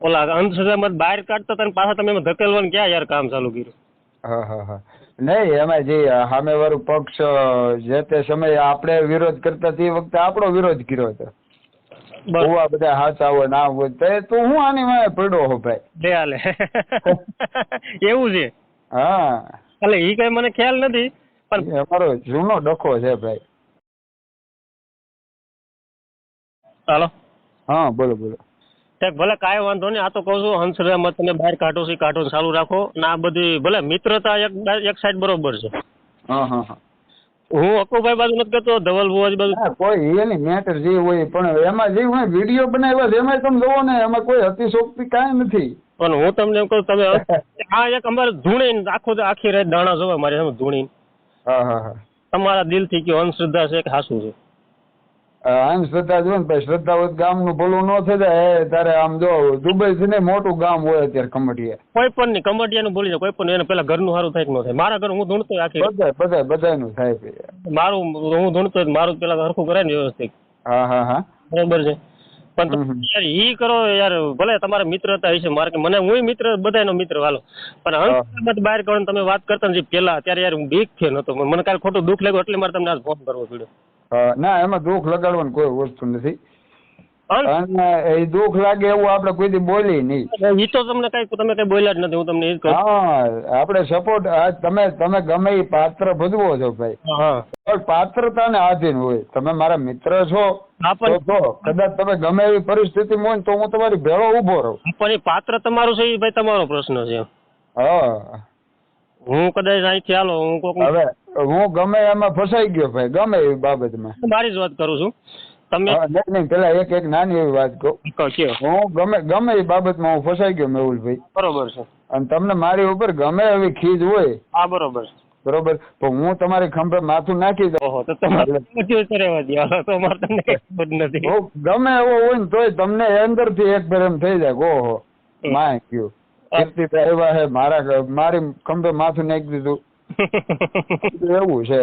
ઓલા અંધશ્રદ્ધામાં બહાર કાઢતા તને પાછા તમે એમાં ધકેલવાનું ક્યાં યાર કામ ચાલુ કર્યું? હા હા હા. નહીં એમાં જે સામેવાળું પક્ષ જે તે સમયે આપણે વિરોધ કરતા તે વખતે આપણો વિરોધ કર્યો હતો. બસ. બધા હાચા હોય ના હોય તો તું હું આની માં પડ્યો હો ભાઈ. બે હાલે. એવું છે? હા. એટલે એ કઈ મને ખ્યાલ નથી પણ અમારો જૂનો ડખો છે ભાઈ. હાલો. હા બોલો બોલો. ઠીક ભલે કાંઈ વાંધો નહીં આ તો કહું છું હંસરામાં તમે બહાર કાઢો છો કાઢો ચાલુ રાખો. ને આ બધી ભલે મિત્રતા એક એક સાઈડ બરોબર છે. હા અકુભાઈ બાજુ નથી કહેતો ધવલ ભુવાજી બાજુ. કોઈ એ નહીં મેટર જે હોય પણ એમાં જે હોય વીડિયો બનાવ્યા છે એમાં તમે જોવો ને એમાં કોઈ અતિશોક્તિ કાંઈ નથી. પણ હું તમને એમ કહું તમે આ એક અમારે ધૂણી આખો આખી રાત દાણા જોવા મારી સામે ધૂણી હા હા હા. તમારા દિલથી કયો અંધશ્રદ્ધા છે કે હાસું છે. આમ શ્રદ્ધા જો ને ભાઈ શ્રદ્ધા હોય ગામ ગામનું ભલું ન થઈ જાય. તારે આમ જો દુબઈ થી ને મોટું ગામ હોય અત્યારે કમટીએ કોઈ પણ નહીં કમડિયાનું ભૂલી જાય કોઈ પણ એને પેલા ઘરનું સારું થાય કે ન થાય? મારા ઘર હું ધૂણતો આખી. બધા બધા બધાનું થાય મારું હું ધૂણતો મારું પેલા સરખું કરે ને વ્યવસ્થિત. હા હા હા. બરોબર છે. પણ યાર ઈ કરો યાર ભલે તમારા મિત્રતા હશે મારે મને હું મિત્ર બધાનો મિત્ર વાલો પણ બહાર કરો તમે વાત કરતા ને જે પેલા ત્યારે યાર હું બીક થયો નતો. મને કાલે ખોટું દુઃખ લાગ્યું એટલે મારે તમને આજ ફોન કરવો પડ્યો. ના એમાં દુઃખ લગાડવાની કોઈ વસ્તુ નથી. અને એ દુઃખ લાગે એવું આપણે કોઈ દી બોલી નહીં. એ તો તમને કઈ તમે કઈ બોલ્યા જ નથી હું તમને એ જ હા આપણે સપોર્ટ તમે તમે ગમે એ પાત્ર ભજવો છો ભાઈ. હા પણ પાત્રતાને આધીન હોય. તમે મારા મિત્ર છો કદાચ તમે ગમે એવી પરિસ્થિતિમાં હોય ને તો હું તમારી ભેળો ઊભો રહું. પણ એ પાત્ર તમારું છે એ ભાઈ તમારો પ્રશ્ન છે. હા. હું કદાચ અહીંથી હાલો હું કોક હવે હું ગમે એમાં ફસાઈ ગયો ભાઈ ગમે એવી બાબતમાં મારી જ વાત કરું છું. તમે નહીં નહીં પેલા એક એક નાની એવી વાત કહું. હું ગમે ગમે એ બાબતમાં હું ફસાઈ ગયો મેહુલભાઈ બરોબર છે. અને તમને મારી ઉપર ગમે એવી ખીજ હોય હા બરોબર બરોબર? તો હું તમારી ખંભે માથું નાખી દઉં. તો તમારે ગમે એવો હોય ને તોય તમને અંદરથી એક ફેર એમ થઈ જાય ઓહો માય એવા હે મારા મારી ખંભે માથું નાખી દીધું. એવું છે.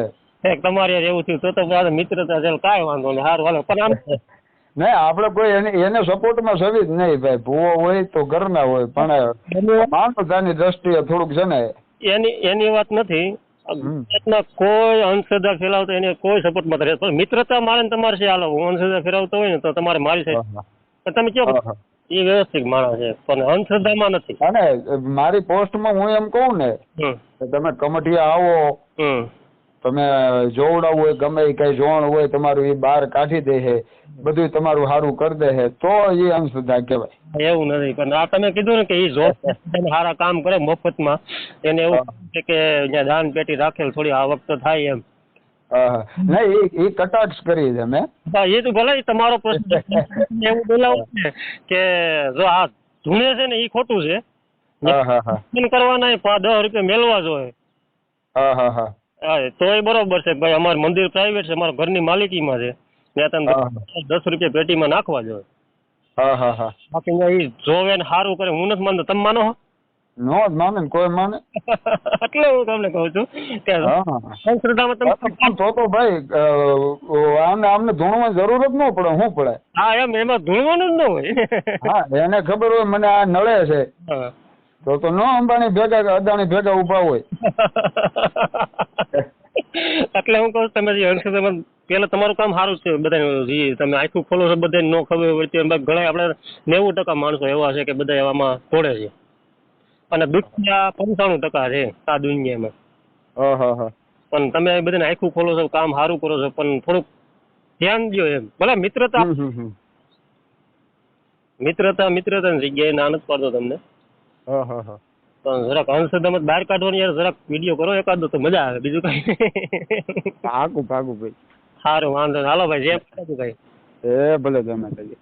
તમારે એવું થયું તો તો મિત્રતા છે કાંઈ વાંધો નહીં હારું હાલો પણ આમ નહીં આપણે કોઈ એને એને સપોર્ટમાં સવી જ નહીં ભાઈ. ભૂવો હોય તો ઘરના હોય પણ માનવતાની દ્રષ્ટિએ થોડુંક છે ને. એની એની વાત નથી. કોઈ અંધશ્રદ્ધા ફેલાવતો એને કોઈ સપોર્ટમાં રહે પણ મિત્રતા મારે તમારે છે હાલો હું અંધશ્રદ્ધા ફેલાવતો હોય ને તો તમારે મારી સાઈડ પણ તમે હા. એ વ્યવસ્થિત માણસ છે પણ અંધશ્રદ્ધામાં નથી. અને મારી પોસ્ટમાં હું એમ કહું ને કે તમે કમઠિયા આવો તમે જોવડાવું હોય ગમે એ કઈ જોણ હોય તમારું એ બહાર કાઢી દે છે બધું તમારું સારું કરી દે છે તો એ અંધશ્રદ્ધા કહેવાય. એવું નથી પણ આ તમે કીધું ને કે એ જોબ સારા કામ કરે મફતમાં. એને એવું કે જ્યાં દાન પેટી રાખેલ થોડી આવક તો થાય એમ. નહીં એ કટાક્ષ કરી છે મેં હા, એ તો ભલે તમારો પ્રશ્ન એવું બોલાવું છે કે જો આ ધૂણે છે ને એ ખોટું છે. હા હા હા. કરવાના દસ રૂપિયા મેળવા જોઈએ હા હા હા. હા તો એ બરોબર છે. ભાઈ અમારું મંદિર પ્રાઇવેટ છે અમારા ઘરની માલિકીમાં છે. ત્યાં તમે દસ રૂપિયા પેટીમાં નાખવા જોઈએ હા હા હા. બાકી જોવે ને સારું કરે હું નથી માનતો. તમે માનો છો? નો જ માને ને કોઈ માને. એટલે હું તમને કહું છું કે અંધશ્રદ્ધામાં તમે તો તો ભાઈ આને આમને ધૂણવાની જરૂર જ ન પડે હું પડે? હા એમ એમાં ધૂણવાનું જ ન હોય. હા એને ખબર હોય મને આ નળે છે. તો તો નો અંબાણી ભેગા કે અદાણી ભેગા ઊભા હોય. એટલે હું કહું છું, તમે જે અંધશ્રદ્ધામાં પેલા તમારું કામ સારું છે બધા તમે આખું ખોલો છો બધા ન ખબર હોય તો એમાં ઘણા આપણે નેવું ટકા માણસો એવા છે કે બધા એવામાં તોડે છે. અને દુનિયા પંચાણું ટકા છે આ દુનિયામાં. હા હા હા. પણ તમે બધાને આખું ખોલો છો કામ સારું કરો છો પણ થોડુંક ધ્યાન દો એમ. ભલે મિત્રતા મિત્રતા. મિત્રતા ની જગ્યાએ ના નથી પાડતો તમને. હા હા હા. પણ જરાક અંધશ્રદ્ધામાં બહાર કાઢવાની યાર જરાક વીડિયો કરો એકાદો તો મજા આવે બીજું કઈ પાકું પાકું ભાઈ. સારું વાંધો હાલો ભાઈ જેમ ભાઈ. એ ભલે તમે કહીએ